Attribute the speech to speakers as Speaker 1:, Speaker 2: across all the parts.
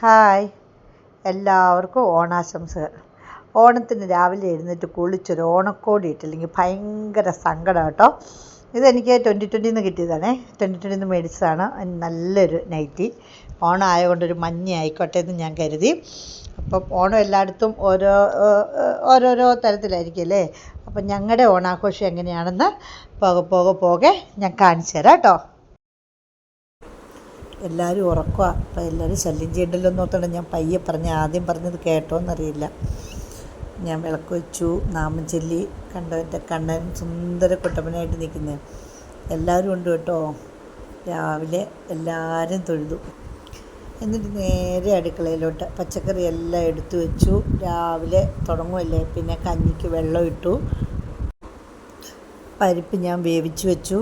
Speaker 1: Hi. എല്ലാവർക്കും ഓണാശംസകൾ. ഓണത്തിന് രാവിലെ എഴുന്നേറ്റ് കുളിച്ചൊരു ഓണക്കോടി ഇട്ടില്ലെങ്കിൽ ഭയങ്കര സങ്കടം കേട്ടോ. ഇതെനിക്ക് ട്വന്റി ട്വന്റിയിൽ നിന്ന് കിട്ടിയതാണേ. ട്വന്റി ട്വന്റിയിൽ നിന്ന് മേടിച്ചതാണ്. നല്ലൊരു നൈറ്റി ഓണം ആയതുകൊണ്ടൊരു മഞ്ഞ ആയിക്കോട്ടെ എന്ന് ഞാൻ കരുതി. അപ്പം ഓണം എല്ലായിടത്തും ഓരോ ഓരോരോ തരത്തിലായിരിക്കും അല്ലേ? അപ്പം ഞങ്ങളുടെ ഓണാഘോഷം എങ്ങനെയാണെന്ന് പോകെ പോകെ പോകെ ഞാൻ കാണിച്ചു തരാം കേട്ടോ. എല്ലാവരും ഉറക്കുക അപ്പം എല്ലാവരും ശല്യം ചെയ്യണ്ടല്ലോ എന്ന് ഓർത്തോണ്ട് ഞാൻ പയ്യെ പറഞ്ഞ ആദ്യം പറഞ്ഞത് കേട്ടോന്നറിയില്ല. ഞാൻ വിളക്ക് വെച്ചു. നാമം ചൊല്ലി കണ്ടവന്റെ കണ്ണൻ സുന്ദര കുട്ടപ്പനായിട്ട് നിൽക്കുന്നത് എല്ലാവരും ഉണ്ട് കേട്ടോ. രാവിലെ എല്ലാവരും തൊഴുതു. എന്നിട്ട് നേരെ അടുക്കളയിലോട്ട് പച്ചക്കറി എല്ലാം എടുത്തു വെച്ചു. രാവിലെ തുടങ്ങുമല്ലേ പിന്നെ കഞ്ഞിക്ക് വെള്ളം ഇട്ടു. പരിപ്പ് ഞാൻ വേവിച്ചു വെച്ചു.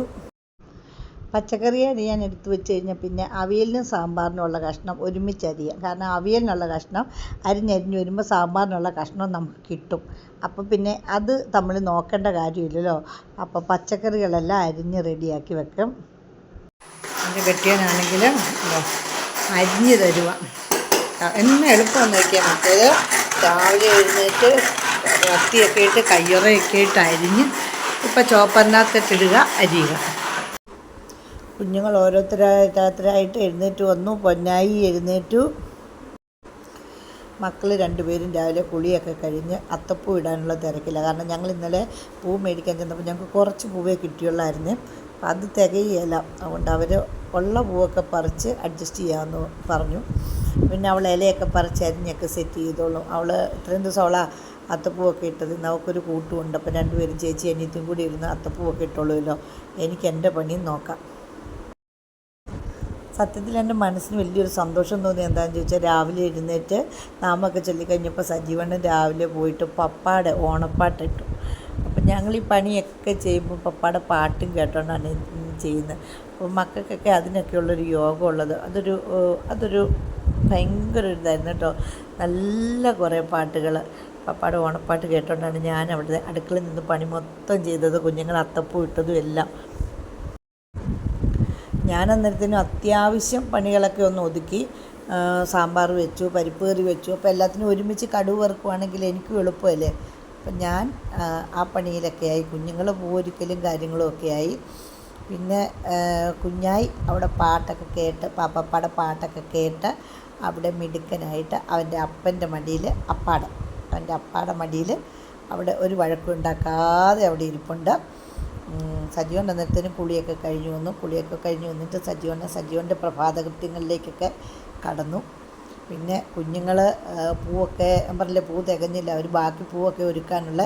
Speaker 1: പച്ചക്കറി അരിയാൻ എടുത്ത് വെച്ച് കഴിഞ്ഞാൽ പിന്നെ അവിയലിനും സാമ്പാറിനുള്ള കഷ്ണം ഒരുമിച്ച് അരിയാം കാരണം അവിയലിനുള്ള കഷ്ണം അരിഞ്ഞരിഞ്ഞ് വരുമ്പോൾ സാമ്പാറിനുള്ള കഷ്ണം നമുക്ക് കിട്ടും. അപ്പോൾ പിന്നെ അത് നമ്മൾ നോക്കേണ്ട കാര്യമില്ലല്ലോ. അപ്പോൾ പച്ചക്കറികളെല്ലാം അരിഞ്ഞ് റെഡിയാക്കി വെക്കും. എന്റെ കെട്ടിയനാണെങ്കിൽ അരിഞ്ഞ് തരുക എന്നെ എളുപ്പം നോക്കിയാൽ മറ്റേത്. രാവിലെ എഴുന്നേറ്റ് കത്തിയൊക്കെ ഇട്ട് കയ്യുറയൊക്കെ ഇട്ട് അരിഞ്ഞ് ഇപ്പം ചോപ്പറിനകത്തിട്ടിടുക അരിയുക. കുഞ്ഞുങ്ങൾ ഓരോരുത്തരായിട്ട് എഴുന്നേറ്റ് വന്നു പൊന്നായി എഴുന്നേറ്റു. മക്കൾ രണ്ടുപേരും രാവിലെ കുളിയൊക്കെ കഴിഞ്ഞ് അത്തപ്പൂ ഇടാനുള്ള തിരക്കില്ല കാരണം ഞങ്ങൾ ഇന്നലെ പൂ മേടിക്കാൻ ചെന്നപ്പോൾ ഞങ്ങൾക്ക് കുറച്ച് പൂവേ കിട്ടിയുള്ളായിരുന്നു. അപ്പം അത് തികയില്ല അതുകൊണ്ട് അവർ ഉള്ള പൂവൊക്കെ പറിച്ച് അഡ്ജസ്റ്റ് ചെയ്യാമെന്ന് പറഞ്ഞു. പിന്നെ അവൾ ഇലയൊക്കെ പറിച്ച് അരിഞ്ഞൊക്കെ സെറ്റ് ചെയ്തോളും. അവൾ ഇത്രയും ദിവസം അവളാ അത്തപ്പൂവൊക്കെ ഇട്ടത്. നമുക്കൊരു കൂട്ടുമുണ്ട്. അപ്പം രണ്ടുപേരും ചേച്ചി അനിയത്തിയും കൂടി ഇരുന്ന് അത്തപ്പൂവൊക്കെ ഇട്ടോളുമല്ലോ. എനിക്ക് എന്റെ പണിയും നോക്കാം. സത്യത്തിൽ എന്റെ മനസ്സിന് വലിയൊരു സന്തോഷം തോന്നി. എന്താണെന്ന് ചോദിച്ചാൽ രാവിലെ എഴുന്നേറ്റ് നാമൊക്കെ ചൊല്ലിക്കഴിഞ്ഞപ്പോൾ സജീവണ്ണൻ രാവിലെ പോയിട്ട് പപ്പാടെ ഓണപ്പാട്ടിട്ടു അപ്പം ഞങ്ങൾ ഈ പണിയൊക്കെ ചെയ്യുമ്പോൾ പപ്പാടെ പാട്ടും കേട്ടോണ്ടാണ് ചെയ്യുന്നത് അപ്പോൾ മക്കൾക്കൊക്കെ അതിനൊക്കെയുള്ളൊരു യോഗം ഉള്ളത് അതൊരു അതൊരു ഭയങ്കര ഇതായിരുന്നു കേട്ടോ. നല്ല കുറേ പാട്ടുകൾ പപ്പാടെ ഓണപ്പാട്ട് കേട്ടോണ്ടാണ് ഞാൻ അവിടെ അടുക്കളയിൽ നിന്ന് പണി മൊത്തം ചെയ്തത്. കുഞ്ഞുങ്ങൾ അത്തപ്പൂ ഇട്ടതും എല്ലാം. ഞാൻ അന്നേരത്തിനും അത്യാവശ്യം പണികളൊക്കെ ഒന്ന് ഒതുക്കി സാമ്പാർ വെച്ചു പരിപ്പ് കറി വെച്ചു. അപ്പോൾ എല്ലാത്തിനും ഒരുമിച്ച് കടുവ് വറുക്കുവാണെങ്കിൽ എനിക്കും എളുപ്പമല്ലേ? അപ്പം ഞാൻ ആ പണിയിലൊക്കെ ആയി. കുഞ്ഞുങ്ങൾ പോരിക്കലും കാര്യങ്ങളും ഒക്കെ ആയി. പിന്നെ കുഞ്ഞായി അവിടെ പാട്ടൊക്കെ കേട്ട് പാപ്പപ്പാടെ പാട്ടൊക്കെ കേട്ട് അവിടെ മിടുക്കനായിട്ട് അവന്റെ അപ്പന്റെ മടിയിൽ അപ്പാടെ. അവന്റെ അപ്പാടെ മടിയിൽ അവിടെ ഒരു വഴക്കുണ്ടാക്കാതെ അവിടെ ഇരിപ്പുണ്ട്. സജീവൻ അന്നേരത്തേനും പുളിയൊക്കെ കഴിഞ്ഞു വന്നു. പുളിയൊക്കെ കഴിഞ്ഞ് വന്നിട്ട് സജീവന്റെ പ്രഭാത കൃത്യങ്ങളിലേക്കൊക്കെ കടന്നു. പിന്നെ കുഞ്ഞുങ്ങൾ പൂവൊക്കെ പറഞ്ഞില്ല പൂ തികഞ്ഞില്ല അവർ ബാക്കി പൂവൊക്കെ ഒരുക്കാനുള്ള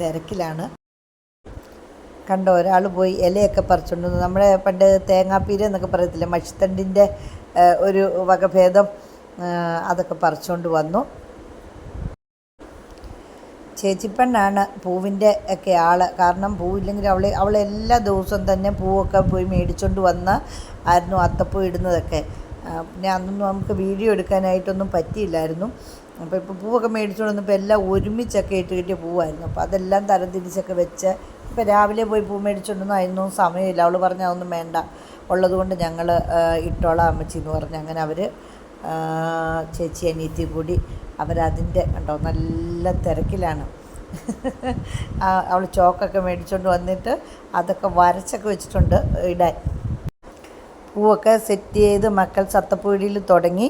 Speaker 1: തിരക്കിലാണ്. കണ്ടോ ഒരാൾ പോയി ഇലയൊക്കെ പറിച്ചുകൊണ്ട് നമ്മുടെ പണ്ട് തേങ്ങാപ്പീര എന്നൊക്കെ പറയത്തില്ല മഷിത്തണ്ടിന്റെ ഒരു വകഭേദം അതൊക്കെ പറിച്ചുകൊണ്ട് വന്നു. ചേച്ചിപ്പെണ്ണാണ് പൂവിന്റെ ഒക്കെ ആൾ കാരണം പൂവില്ലെങ്കിൽ അവൾ അവൾ എല്ലാ ദിവസവും തന്നെ പൂവൊക്കെ പോയി മേടിച്ചുകൊണ്ട് വന്ന് ആയിരുന്നു അത്തപ്പൂ ഇടുന്നതൊക്കെ. പിന്നെ അന്നൊന്നും നമുക്ക് വീഡിയോ എടുക്കാനായിട്ടൊന്നും പറ്റിയില്ലായിരുന്നു. അപ്പോൾ ഇപ്പോൾ പൂവൊക്കെ മേടിച്ചുകൊണ്ട് വന്നപ്പോൾ എല്ലാം ഒരുമിച്ചൊക്കെ ഇട്ട് കിട്ടിയ പൂവായിരുന്നു. അപ്പോൾ അതെല്ലാം തരം തിരിച്ചൊക്കെ വെച്ച് ഇപ്പോൾ രാവിലെ പോയി പൂ മേടിച്ചുകൊണ്ടൊന്നും അതിനൊന്നും സമയമില്ല. അവൾ പറഞ്ഞാൽ അതൊന്നും വേണ്ട. ഉള്ളതുകൊണ്ട് ഞങ്ങൾ ഇട്ടോളാം അമ്മച്ചി എന്ന് പറഞ്ഞ് അങ്ങനെ അവർ ചേച്ചി അനിയത്തി കൂടി അവരതിന്റെ കണ്ടോ നല്ല തിരക്കിലാണ്. അവൾ ചോക്കൊക്കെ മേടിച്ചുകൊണ്ട് വന്നിട്ട് അതൊക്കെ വരച്ചൊക്കെ വെച്ചിട്ടുണ്ട് ഇടാൻ. പൂവൊക്കെ സെറ്റ് ചെയ്ത് മക്കൾ സത്തപ്പുഴിയിൽ തുടങ്ങി.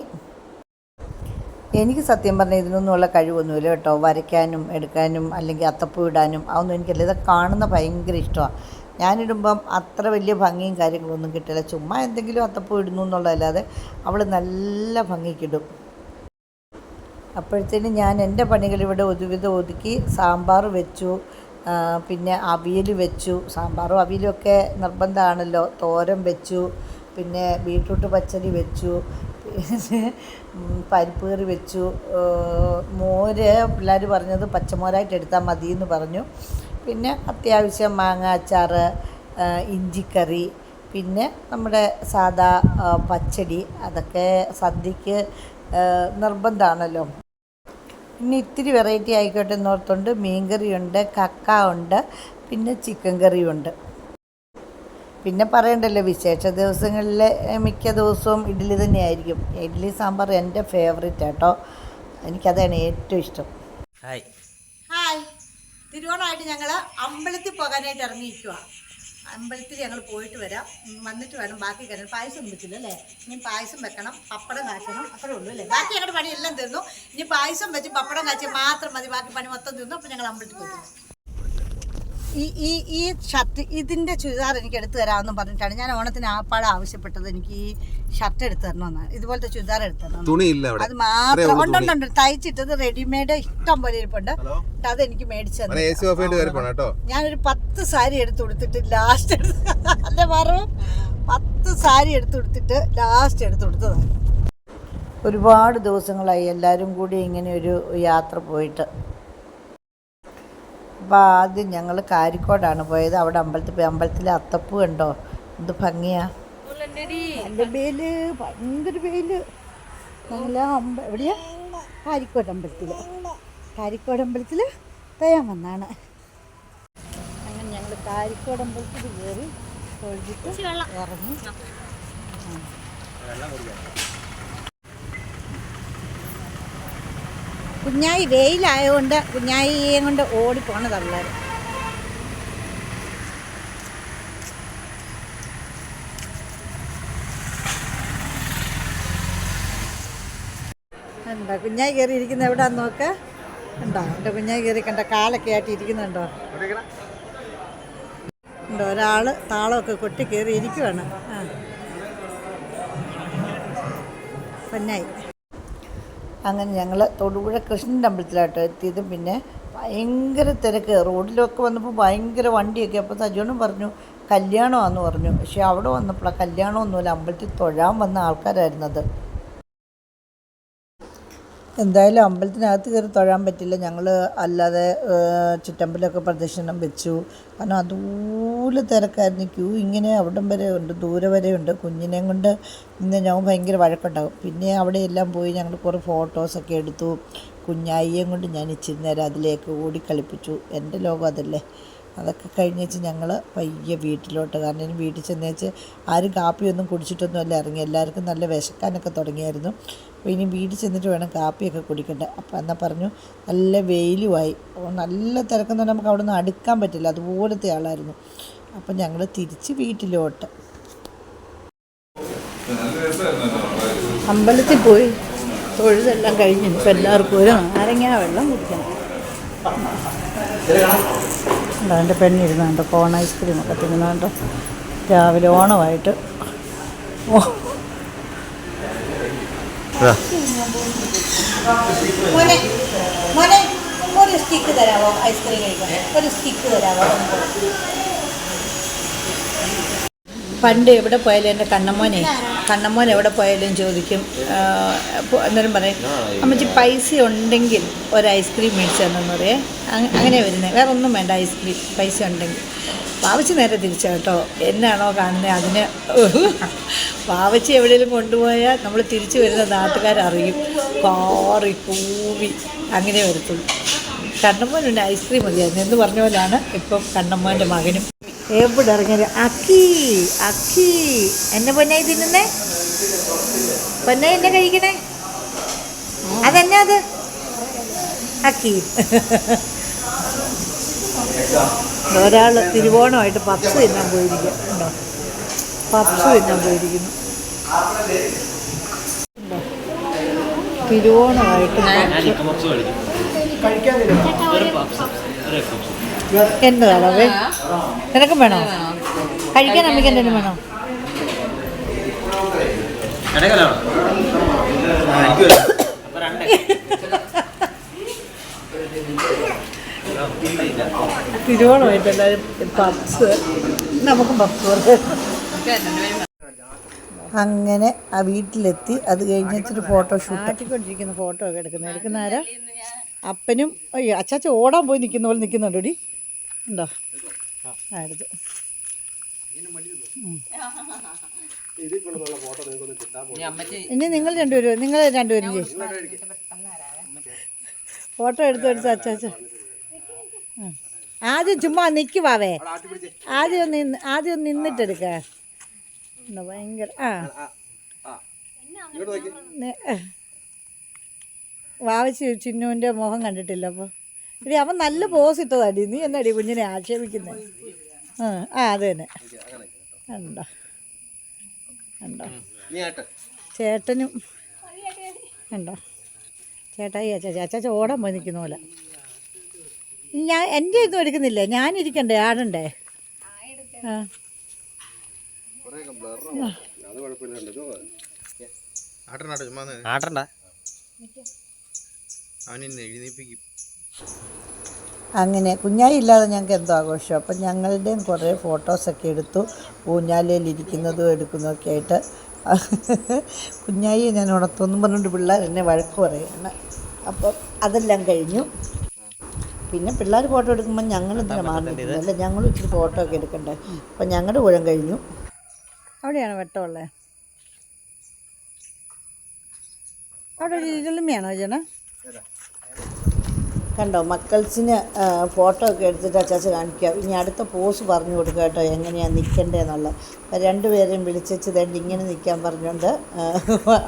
Speaker 1: എനിക്ക് സത്യം പറഞ്ഞാൽ ഇതിനൊന്നുമുള്ള കഴിവൊന്നുമില്ല കേട്ടോ. വരയ്ക്കാനും എടുക്കാനും അല്ലെങ്കിൽ അത്തപ്പൂ ഇടാനും അതൊന്നും എനിക്കല്ല ഇതൊക്കെ കാണുന്ന ഭയങ്കര ഇഷ്ടമാണ് ഞാനിടുമ്പം അത്ര വലിയ ഭംഗിയും കാര്യങ്ങളൊന്നും കിട്ടില്ല. ചുമ്മാ എന്തെങ്കിലും അത്തപ്പൂ ഇടുന്നു എന്നുള്ളതല്ലാതെ അവൾ നല്ല ഭംഗിക്കിടും. അപ്പോഴത്തേനും ഞാൻ എന്റെ പണികൾ ഇവിടെ ഒരുവിധം ഒതുക്കി സാമ്പാർ വെച്ചു പിന്നെ അവിയൽ വെച്ചു. സാമ്പാറും അവിയലും ഒക്കെ നിർബന്ധമാണല്ലോ. തോരൻ വെച്ചു പിന്നെ ബീട്രൂട്ട് പച്ചടി വെച്ചു പിന്നെ പരിപ്പ് കറി വെച്ചു. മോര് പിള്ളേർ പറഞ്ഞത് പച്ചമോരായിട്ട് എടുത്താൽ മതി എന്ന് പറഞ്ഞു. പിന്നെ അത്യാവശ്യം മാങ്ങ അച്ചാർ ഇഞ്ചിക്കറി പിന്നെ നമ്മുടെ സാദാ പച്ചടി അതൊക്കെ സദ്യക്ക് നിർബന്ധമാണല്ലോ പിന്നെ ഇത്തിരി വെറൈറ്റി ആയിക്കോട്ടെ എന്നോർത്തുണ്ട് മീൻ കറിയുണ്ട് കക്ക ഉണ്ട് പിന്നെ ചിക്കൻ കറിയുണ്ട്. പിന്നെ പറയണ്ടല്ലോ വിശേഷ ദിവസങ്ങളിൽ മിക്ക ദിവസവും ഇഡ്ഡലി തന്നെയായിരിക്കും. ഇഡ്ഡലി സാമ്പാർ എന്റെ ഫേവറേറ്റ് കേട്ടോ എനിക്കതാണ് ഏറ്റവും ഇഷ്ടം.
Speaker 2: ഹായ്.
Speaker 1: തിരുവോണമായിട്ട് ഞങ്ങൾ അമ്പലത്തിൽ പോകാനായിട്ട് ഇറങ്ങിയിരിക്കുക അമ്പലത്തിൽ ഞങ്ങൾ പോയിട്ട് വരാം. വന്നിട്ട് വേണം ബാക്കി കാര്യം പായസം വെച്ചില്ല അല്ലേ? ഇനി പായസം വെക്കണം പപ്പടം കാച്ചണം അത്രേ ഉള്ളൂ അല്ലേ? ബാക്കി ഞങ്ങളുടെ പണിയെല്ലാം തീർന്നു. ഇനി പായസം വെച്ച് പപ്പടം കാച്ചി മാത്രം മതി. ബാക്കി പണി മൊത്തം തീർന്നു. അപ്പോൾ ഞങ്ങൾ അമ്പലത്തിൽ പോയിട്ട്. ഈ ഈ ഈ ഷർട്ട് ഇതിന്റെ ചുരിദാർ എനിക്ക് എടുത്തു തരാമെന്ന് പറഞ്ഞിട്ടാണ് ഞാൻ ഓണത്തിന് ആപ്പാട് ആവശ്യപ്പെട്ടത്. എനിക്ക് ഈ ഷർട്ട് എടുത്തു തരണമെന്നാണ് ഇതുപോലത്തെ ചുരിദാർ എടുത്തു തരണം അത് മാത്രം ഉണ്ടുണ്ടുണ്ട് ഉണ്ട് തയ്ച്ചിട്ടത് റെഡിമെയ്ഡ് ഇഷ്ടം പോലെ ഇരിപ്പുണ്ട്.
Speaker 3: ഹലോ?
Speaker 1: അത് എനിക്ക് മേടിച്ചു ഞാനൊരു പത്ത് സാരി എടുത്തു കൊടുത്തിട്ട് ലാസ്റ്റ് എടുത്ത് അല്ലേ പറഞ്ഞു പത്ത് സാരി എടുത്തു കൊടുത്തിട്ട് ലാസ്റ്റ് എടുത്തു കൊടുത്തതാണ് ഒരുപാട് ദിവസങ്ങളായി എല്ലാവരും കൂടി ഇങ്ങനെ ഒരു യാത്ര പോയിട്ട് അപ്പോൾ ആദ്യം ഞങ്ങൾ കാരിക്കോടാണ് പോയത്. അവിടെ അമ്പലത്തിൽ പോയി. അമ്പലത്തിലെ അത്തപ്പൂ കണ്ടോ? എന്ത് ഭംഗിയാ. നല്ല വെയിൽ ഭയങ്കര വെയിൽ നല്ല അമ്പ എവിടെയാ? കാരിക്കോട് അമ്പലത്തിൽ കാരിക്കോട് അമ്പലത്തിൽ തയ്യാൻ വന്നാണ്. അങ്ങനെ ഞങ്ങൾ കാരിക്കോട് അമ്പലത്തിൽ കയറി തൊഴുതിട്ട് ഇറങ്ങി. കുഞ്ഞായി വെയിലായതുകൊണ്ട് കുഞ്ഞായിയെ കൊണ്ട് ഓടിപ്പോണതല്ല എന്താ കുഞ്ഞായി കയറി ഇരിക്കുന്ന എവിടാന്ന് നോക്ക? ഉണ്ടോ എന്റെ കുഞ്ഞായി കയറി കണ്ട കാലൊക്കെ ആയിട്ട് ഇരിക്കുന്നുണ്ടോ ഉണ്ടോ ഒരാൾ താളമൊക്കെ കൊട്ടി കയറി ഇരിക്കുവാണ്. ആ. പൊന്നായി അങ്ങനെ ഞങ്ങൾ തൊടുപുഴ കൃഷ്ണൻ അമ്പലത്തിലായിട്ട് എത്തിയത്. പിന്നെ ഭയങ്കര തിരക്ക്. റോഡിലൊക്കെ വന്നപ്പോൾ ഭയങ്കര വണ്ടിയൊക്കെ. അപ്പോൾ സജോണും പറഞ്ഞു കല്യാണമാണെന്ന് പറഞ്ഞു. പക്ഷേ അവിടെ വന്നപ്പോഴാണ് കല്യാണമൊന്നുമില്ല അമ്പലത്തിൽ തൊഴാൻ വന്ന ആൾക്കാരായിരുന്നത്. എന്തായാലും അമ്പലത്തിനകത്ത് കയറി തൊഴാൻ പറ്റില്ല. ഞങ്ങൾ അല്ലാതെ ചുറ്റമ്പലൊക്കെ പ്രദക്ഷിണം വെച്ചു. കാരണം അതുപോലെ തിരക്കായിരുന്നു. ക്യൂ ഇങ്ങനെ അവിടം വരെ ഉണ്ട് ദൂരെ വരെ ഉണ്ട്. കുഞ്ഞിനെയും കൊണ്ട് ഇന്ന് ഞാൻ ഭയങ്കര വഴക്കുണ്ടാകും പിന്നെ അവിടെ എല്ലാം പോയി ഞങ്ങൾ കുറേ ഫോട്ടോസൊക്കെ എടുത്തു. കുഞ്ഞായിയെയും കൊണ്ട് ഞാൻ ഇച്ചിരി നേരം അതിലേക്ക് ഓടിക്കളിപ്പിച്ചു. എന്റെ ലോകം അതല്ലേ. അതൊക്കെ കഴിഞ്ഞേച്ച് ഞങ്ങൾ പയ്യെ വീട്ടിലോട്ട്. കാരണം വീട്ടിൽ ചെന്നേച്ച് ആരും കാപ്പിയൊന്നും കുടിച്ചിട്ടൊന്നുമല്ല ഇറങ്ങി. എല്ലാവർക്കും നല്ല വിശക്കാനൊക്കെ തുടങ്ങിയായിരുന്നു. അപ്പോൾ ഇനി വീട്ടിൽ ചെന്നിട്ട് വേണം കാപ്പിയൊക്കെ കുടിക്കേണ്ടത് അപ്പോൾ എന്നാൽ പറഞ്ഞു നല്ല വെയിലുമായി. നല്ല തിരക്കെന്ന് പറഞ്ഞാൽ നമുക്ക് അവിടെ നിന്ന് അടുക്കാൻ പറ്റില്ല. അതുപോലത്തെ ആളായിരുന്നു. അപ്പം ഞങ്ങൾ തിരിച്ച് വീട്ടിലോട്ട്. അമ്പലത്തിൽ പോയി. തൊഴുതെല്ലാം കഴിഞ്ഞു ഇപ്പം എല്ലാവർക്കും ഒരു നാരങ്ങ വെള്ളം കുടിക്കണം. എന്റെ പെണ്ണിരുന്നുണ്ട് കോൺ ഐസ്ക്രീം ഒക്കെ തിന്നുന്നുണ്ട് രാവിലെ ഓണമായിട്ട്. ഓ. മോനെ മോനെ ഒരു സ്റ്റിക്ക് തരാമോ ഐസ്ക്രീം കഴിക്കാൻ. ഒരു സ്റ്റിക്ക് തരാമോ പണ്ട് എവിടെ പോയാലും എന്റെ കണ്ണമ്മോനെ കണ്ണമ്മോൻ എവിടെ പോയാലും ചോദിക്കും. എന്നാലും പറയും അമ്മച്ചി പൈസ ഉണ്ടെങ്കിൽ ഒരു ഐസ്ക്രീം മേടിച്ചതെന്ന് പറയേ. അങ്ങനെ വരുന്നത് വേറെ ഒന്നും വേണ്ട ഐസ്ക്രീം പൈസ ഉണ്ടെങ്കിൽ പാവച്ചി നേരെ തിരിച്ചാ കേട്ടോ. എന്നാണോ കാണുന്നത് അതിന്? പാവച്ചി എവിടെയെങ്കിലും കൊണ്ടുപോയാൽ നമ്മൾ തിരിച്ചു വരുന്ന നാട്ടുകാരറിയും. കാറി കൂവി. അങ്ങനെ വരത്തുള്ളൂ കണ്ണമ്മോനുണ്ട് ഐസ്ക്രീം മതിയായിരുന്നു. എന്ന് പറഞ്ഞ പോലെയാണ് ഇപ്പം കണ്ണമ്മോന്റെ മകനും. എവിടെ ഇറങ്ങിയത് അക്കി അക്കി. എന്നെ പൊന്നായി തിന്നുന്നേ? പൊന്നായി എന്നെ കഴിക്കണേ? അതെന്നെ അത്? അക്കി. ഒരാൾ തിരുവോണമായിട്ട് പപ്സ് തിന്നാൻ പോയിരിക്കും ഉണ്ടോ? പപ്സ് തിന്നാൻ പോയിരിക്കുന്നു? തിരുവോണമായിട്ട് എന്ത് എന്നതാണോ വേ നിനക്കും വേണോ? കഴിക്കാൻ അമ്മയ്ക്ക് എന്തെങ്കിലും വേണോ? തിരുവോണമായിട്ട് എല്ലാവരും പപ്സ് നമുക്കും പപ്സ് അങ്ങനെ ആ വീട്ടിലെത്തി. അത് കഴിഞ്ഞിട്ട് ഫോട്ടോ ഷൂട്ട് ആട്ടിക്കൊണ്ടിരിക്കുന്ന ഫോട്ടോ ഒക്കെ എടുക്കുന്നത്. എടുക്കുന്ന ആരാ? അപ്പനും അയ്യോ അച്ചാച്ച ഓടാൻ പോയി നിൽക്കുന്ന പോലെ നിൽക്കുന്നുണ്ടോ ഡി? ഉണ്ടോ? ആ എടുത്തു. ഉം. ഇനി നിങ്ങൾ രണ്ടുപേരും നിങ്ങൾ രണ്ടുപേരും ചെയ്യും ഫോട്ടോ എടുത്ത് എടുത്ത് അച്ചാച്ച ആദ്യം ചുമ്മാ നിൽക്കുവാവേ ആദ്യം ഒന്ന് നിന്ന് ആദ്യം ഒന്ന് നിന്നിട്ടെടുക്ക. ഭയങ്കര ആ. വാവച്ച് വാവച്ചി ചിന്നുവിന്റെ മുഖം കണ്ടിട്ടില്ല അപ്പോൾ ഇടി അവൻ നല്ല പോസ് ഇട്ടതാടി. നീ എന്നടി കുഞ്ഞിനെ ആക്ഷേപിക്കുന്നത് ആ ആ അത് തന്നെ. ഉണ്ടോ ഉണ്ടോ?
Speaker 2: നീ ആട്ടെ.
Speaker 1: ചേട്ടനും ഉണ്ടോ? ചേട്ടായി ചേച്ചാ ചേച്ചാ ചോടാൻ പോയി നിൽക്കുന്ന പോലെ. ഞാൻ എന്റെ ഇതും എടുക്കുന്നില്ല? ഞാനിരിക്കണ്ടേ? ആടണ്ടേ? ആ.
Speaker 4: ആട്ടണ്ട.
Speaker 3: അവനിന്ന് എഴുന്നേപ്പിക്കും
Speaker 1: അങ്ങനെ കുഞ്ഞായി ഇല്ലാതെ ഞങ്ങൾക്ക് എന്തോ ആഘോഷം. അപ്പം ഞങ്ങളുടെയും കുറേ ഫോട്ടോസൊക്കെ എടുത്തു. ഊഞ്ഞാലയിൽ ഇരിക്കുന്നതും എടുക്കുന്നതൊക്കെ ആയിട്ട്. കുഞ്ഞായി ഞാൻ ഉണർത്തൊന്നും പറഞ്ഞുകൊണ്ട് പിള്ളേർ എന്നെ വഴക്ക് പറയുകയാണ് അപ്പം അതെല്ലാം കഴിഞ്ഞു. പിന്നെ പിള്ളേർ ഫോട്ടോ എടുക്കുമ്പോൾ ഞങ്ങൾ ഇങ്ങനെ മാറുന്നില്ല അല്ല? ഞങ്ങളും ഇച്ചിരി ഫോട്ടോ ഒക്കെ എടുക്കണ്ടേ? അപ്പം ഞങ്ങളുടെ ഊഴം കഴിഞ്ഞു. അവിടെയാണ് വെട്ടമുള്ളത് അവിടെ ഒരു ഇരുളിമയാണോ ചേട്ടാ കണ്ടോ മക്കൾസിന് ഫോട്ടോ ഒക്കെ എടുത്തിട്ട് അച്ചാച്ച കാണിക്കുക. ഇനി അടുത്ത പോസ് പറഞ്ഞു കൊടുക്കുക കേട്ടോ എങ്ങനെയാണ് നിൽക്കേണ്ടതെന്നുള്ളത് രണ്ടുപേരെയും വിളിച്ചു തേണ്ടി ഇങ്ങനെ നിൽക്കാൻ പറഞ്ഞുകൊണ്ട്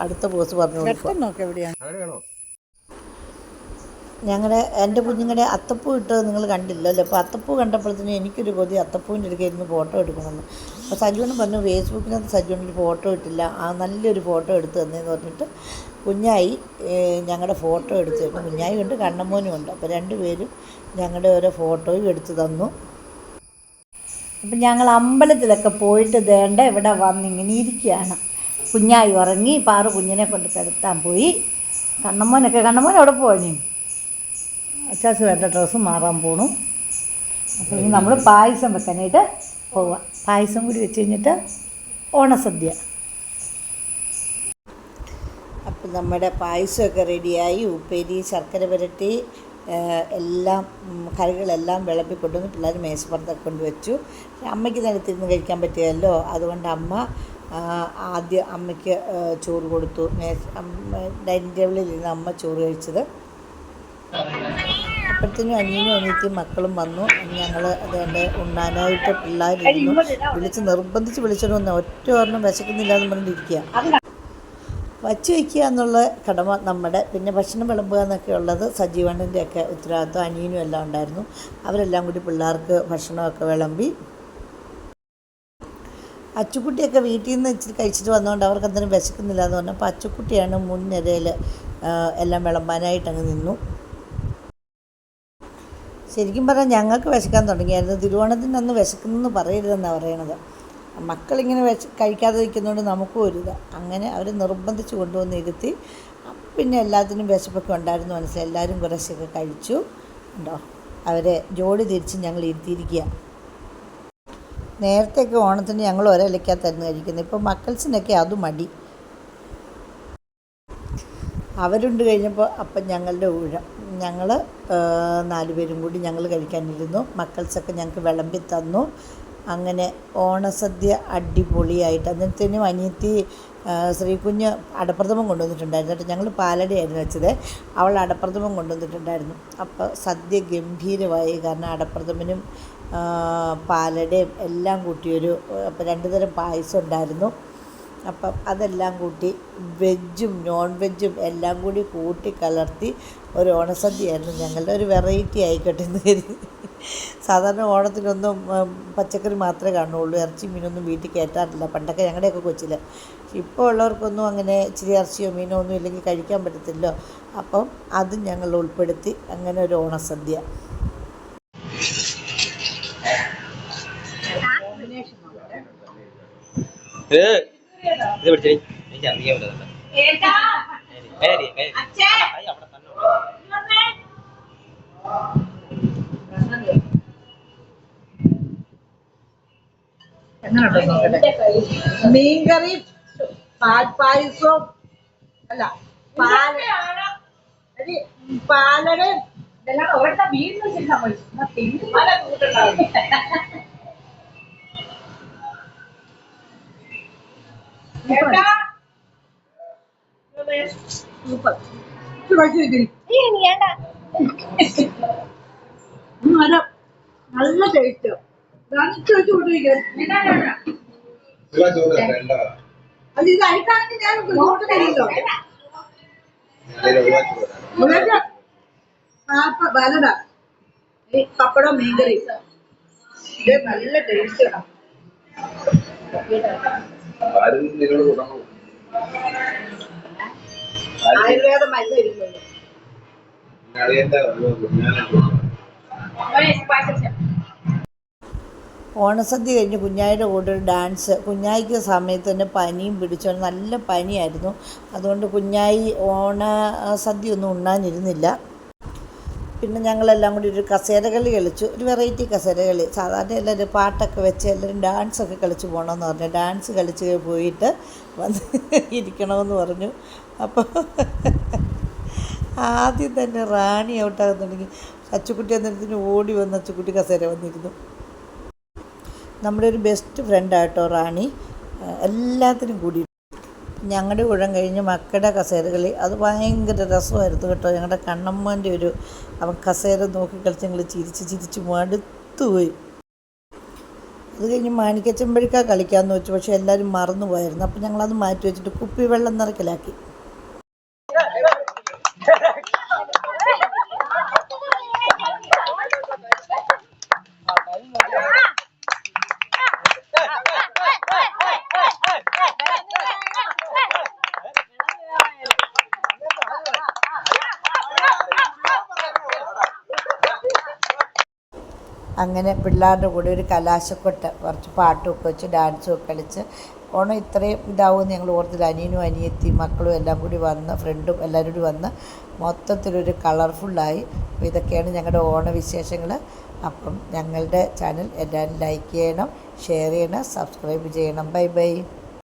Speaker 1: അടുത്ത പോസ് പറഞ്ഞു കൊടുക്കുക. ഞങ്ങളുടെ എന്റെ കുഞ്ഞുങ്ങളുടെ അത്തപ്പൂ ഇട്ടത് നിങ്ങൾ കണ്ടില്ലല്ലോ. അപ്പോൾ അത്തപ്പൂ കണ്ടപ്പോഴത്തേനും എനിക്കൊരു കൊതി അത്തപ്പൂവിന്റെ അടുക്കൽ ഇരുന്ന് ഫോട്ടോ എടുക്കണമെന്ന്. അപ്പോൾ സജുവിനും പറഞ്ഞു ഫേസ്ബുക്കിനകത്ത് സജുവിന്റെ ഫോട്ടോ ഇട്ടില്ല. ആ നല്ലൊരു ഫോട്ടോ എടുത്ത് തന്നേന്ന് പറഞ്ഞിട്ട് കുഞ്ഞായി ഞങ്ങളുടെ ഫോട്ടോ എടുത്തു തന്നു കുഞ്ഞായി ഉണ്ട് കണ്ണമ്മോനും ഉണ്ട് അപ്പോൾ രണ്ടുപേരും ഞങ്ങളുടെ ഓരോ ഫോട്ടോയും എടുത്തു തന്നു. അപ്പം ഞങ്ങൾ അമ്പലത്തിലൊക്കെ പോയിട്ട് ദേണ്ട ഇവിടെ വന്നിങ്ങനെ ഇരിക്കുകയാണ്. കുഞ്ഞായി ഉറങ്ങി പാറു കുഞ്ഞിനെ കൊണ്ട് കിടത്താൻ പോയി. കണ്ണമ്മോനൊക്കെ കണ്ണമ്മോൻ അവിടെ പോയി അച്ചാസ് വേണ്ട ഡ്രസ്സ് മാറാൻ പോണു. അപ്പോൾ ഇനി നമ്മൾ പായസം വെക്കാനായിട്ട് പോവാം. പായസം കൂടി വെച്ച് കഴിഞ്ഞിട്ട് ഓണസദ്യ അപ്പം നമ്മുടെ പായസമൊക്കെ റെഡിയായി ഉപ്പേരി ശർക്കര പുരട്ടി എല്ലാം കറികളെല്ലാം വിളമ്പി കൊണ്ടുവന്ന് പിള്ളേർ മേശപ്പുറത്തൊക്കെ കൊണ്ടുവച്ചു. അമ്മയ്ക്ക് നിലത്തിരുന്ന് കഴിക്കാൻ പറ്റിയല്ലോ അതുകൊണ്ട് അമ്മ ആദ്യം അമ്മയ്ക്ക് ചോറ് കൊടുത്തു. മേശ ഡൈനിങ് ടേബിളിൽ ഇരുന്ന് അമ്മ ചോറ് കഴിച്ചത്. അപ്പോഴത്തേനും അനിയനും അനിയത്തിയും മക്കളും വന്നു. ഞങ്ങൾ അതുകൊണ്ട് ഉണ്ണാനായിട്ട് പിള്ളേരിരുന്നു. വിളിച്ച് നിർബന്ധിച്ച് വിളിച്ചിട്ട് വന്നു ഒറ്റ ഒരെണ്ണം വിശക്കുന്നില്ല എന്ന് പറഞ്ഞിരിക്കുക വച്ച് വയ്ക്കുക എന്നുള്ള കടമ നമ്മുടെ പിന്നെ ഭക്ഷണം വിളമ്പുക എന്നൊക്കെ ഉള്ളത് സജീവണ്ണന്റെയൊക്കെ ഉത്തരവാദിത്വം അനിയനും എല്ലാം ഉണ്ടായിരുന്നു. അവരെല്ലാം കൂടി പിള്ളേർക്ക് ഭക്ഷണമൊക്കെ വിളമ്പി. അച്ചുക്കുട്ടിയൊക്കെ വീട്ടിൽ നിന്ന് ഇച്ചിരി കഴിച്ചിട്ട് വന്നതുകൊണ്ട് അവർക്ക് അന്നേരം വിശക്കുന്നില്ല എന്ന് പറഞ്ഞപ്പോൾ അച്ചുക്കുട്ടിയാണ് മുൻനിരയിൽ എല്ലാം വിളമ്പാനായിട്ട് അങ്ങ് നിന്നു. ശരിക്കും പറഞ്ഞാൽ ഞങ്ങൾക്ക് വിശക്കാൻ തുടങ്ങിയായിരുന്നു. തിരുവോണത്തിന്റെ അന്ന് വിശക്കുന്നെന്ന് പറയരുതെന്നാണ് പറയണത്. മക്കളിങ്ങനെ വെച്ച് കഴിക്കാതെ നിൽക്കുന്നതുകൊണ്ട് നമുക്കും ഒരു അങ്ങനെ അവർ നിർബന്ധിച്ച് കൊണ്ടുവന്ന് ഇരുത്തി പിന്നെ എല്ലാത്തിനും വിശപ്പൊക്കെ ഉണ്ടായിരുന്നു മനസ്സിലായി. എല്ലാവരും കുറച്ചൊക്കെ കഴിച്ചു. ഉണ്ടോ? അവരെ ജോഡി തിരിച്ച് ഞങ്ങൾ ഇരുത്തിയിരിക്കുക. നേരത്തെയൊക്കെ ഓണത്തിന് ഞങ്ങൾ ഒരലയ്ക്കകത്തായിരുന്നു കഴിക്കുന്നത്. ഇപ്പോൾ മക്കൾസിനൊക്കെ അത് മടി. അവരുണ്ട് കഴിഞ്ഞപ്പോൾ അപ്പം ഞങ്ങളുടെ ഊഴം ഞങ്ങൾ നാലുപേരും കൂടി ഞങ്ങൾ കഴിക്കാനിരുന്നു. മക്കൾസൊക്കെ ഞങ്ങൾക്ക് വിളമ്പി തന്നു. അങ്ങനെ ഓണസദ്യ അടിപൊളിയായിട്ട് അന്നേരത്തേനും അനിയത്തി ശ്രീകുഞ്ഞ് അടപ്രഥമം കൊണ്ടുവന്നിട്ടുണ്ടായിരുന്നു. കേട്ടോ ഞങ്ങൾ പാലടയായിരുന്നു വെച്ചത്. അവൾ അടപ്രഥമം കൊണ്ടുവന്നിട്ടുണ്ടായിരുന്നു. അപ്പോൾ സദ്യ ഗംഭീരമായി. കാരണം അടപ്രഥമനും പാലടയും എല്ലാം കൂട്ടിയൊരു അപ്പോൾ രണ്ട് തരം പായസം ഉണ്ടായിരുന്നു. അപ്പം അതെല്ലാം കൂട്ടി വെജും നോൺ വെജും എല്ലാം കൂടി കൂട്ടി കലർത്തി ഒരു ഓണസദ്യയായിരുന്നു ഞങ്ങളുടെ ഒരു വെറൈറ്റി ആയിക്കോട്ടെ എന്ന് കരുതി. സാധാരണ ഓണത്തിനൊന്നും പച്ചക്കറി മാത്രമേ കാണുള്ളൂ ഇറച്ചി മീനൊന്നും വീട്ടിൽ കയറ്റാറില്ല. പണ്ടൊക്കെ ഞങ്ങളുടെയൊക്കെ കൊച്ചിൽ. ഇപ്പോൾ ഉള്ളവർക്കൊന്നും അങ്ങനെ ഇച്ചിരി ഇറച്ചിയോ മീനോ ഒന്നും ഇല്ലെങ്കിൽ കഴിക്കാൻ പറ്റത്തില്ലോ. അപ്പം അതും ഞങ്ങൾ ഉൾപ്പെടുത്തി അങ്ങനെ ഒരു ഓണസദ്യ.
Speaker 4: ഇത് പിടിച്ചേ. എനിക്ക് അറിയാൻ പറ്റുന്നുണ്ട് അവിടെ തന്നെ
Speaker 1: മീൻകറി പാൽപ്പായസവും അല്ല പാല സൂപ്പർ. നല്ല ടേസ്റ്റ് അത് ഇത് അയക്കാണെങ്കിൽ ഞാൻ ഇങ്ങോട്ട് വലട ഈ പപ്പടം മീൻകറി ഇത് നല്ല ടേസ്റ്റ് ആയുർവേദ മരുന്ന് ഓണസദ്യ കഴിഞ്ഞ് കുഞ്ഞായിയുടെ കൂടെ ഒരു ഡാൻസ് കുഞ്ഞായിക്ക് സമയത്ത് തന്നെ പനിയും പിടിച്ചു. നല്ല പനിയായിരുന്നു. അതുകൊണ്ട് കുഞ്ഞായി ഓണ സദ്യ ഒന്നും ഉണ്ണാനിരുന്നില്ല. പിന്നെ ഞങ്ങളെല്ലാം കൂടി ഒരു കസേര കളി കളിച്ചു. ഒരു വെറൈറ്റി കസേര കളി സാധാരണ എല്ലാവരും പാട്ടൊക്കെ വെച്ച് എല്ലാവരും ഡാൻസൊക്കെ കളിച്ച് പോകണമെന്ന് പറഞ്ഞു. ഡാൻസ് കളിച്ച് പോയിട്ട് വന്ന് ഇരിക്കണമെന്ന് പറഞ്ഞു. അപ്പോൾ ആദ്യം തന്നെ റാണി ഔട്ടാകുന്നുണ്ടെങ്കിൽ അച്ചുക്കുട്ടി അന്നേരത്തിന് ഓടി വന്ന് അച്ചുക്കുട്ടി കസേര വന്നിരുന്നു. നമ്മുടെ ഒരു ബെസ്റ്റ് ഫ്രണ്ടായിട്ടോ റാണി. എല്ലാത്തിനും കൂടി. ഞങ്ങളുടെ കുഴം കഴിഞ്ഞ് മക്കളുടെ കസേരകളി. അത് ഭയങ്കര രസമായിരുന്നു കേട്ടോ. ഞങ്ങളുടെ കണ്ണമ്മന്റെ ഒരു അവൻ കസേര നോക്കി കളിച്ച് ഞങ്ങൾ ചിരിച്ച് ചിരിച്ച് മടുത്തുപോയി. അത് കഴിഞ്ഞ് മാണിക്കച്ചമ്പഴുക്ക കളിക്കാമെന്ന് വെച്ചു. പക്ഷേ എല്ലാവരും മറന്നു പോയായിരുന്നു അപ്പം ഞങ്ങളത് മാറ്റി വെച്ചിട്ട് കുപ്പി വെള്ളം നിറക്കലാക്കി അങ്ങനെ പിള്ളേരുടെ കൂടെ ഒരു കലാശക്കൊട്ട് കുറച്ച് പാട്ടുമൊക്കെ വെച്ച് ഡാൻസും ഒക്കെ കളിച്ച് ഓണം ഇത്രയും ഇതാവുമെന്ന് ഞങ്ങൾ ഓർത്തില്ല. അനിയനും അനിയത്തി മക്കളും എല്ലാം കൂടി വന്ന് ഫ്രണ്ടും എല്ലാവരും കൂടി വന്ന് മൊത്തത്തിലൊരു കളർഫുള്ളായി അപ്പോൾ ഇതൊക്കെയാണ് ഞങ്ങളുടെ ഓണവിശേഷങ്ങൾ. അപ്പം ഞങ്ങളുടെ ചാനൽ എല്ലാവരും ലൈക്ക് ചെയ്യണം ഷെയർ ചെയ്യണം സബ്സ്ക്രൈബ് ചെയ്യണം. Bye bye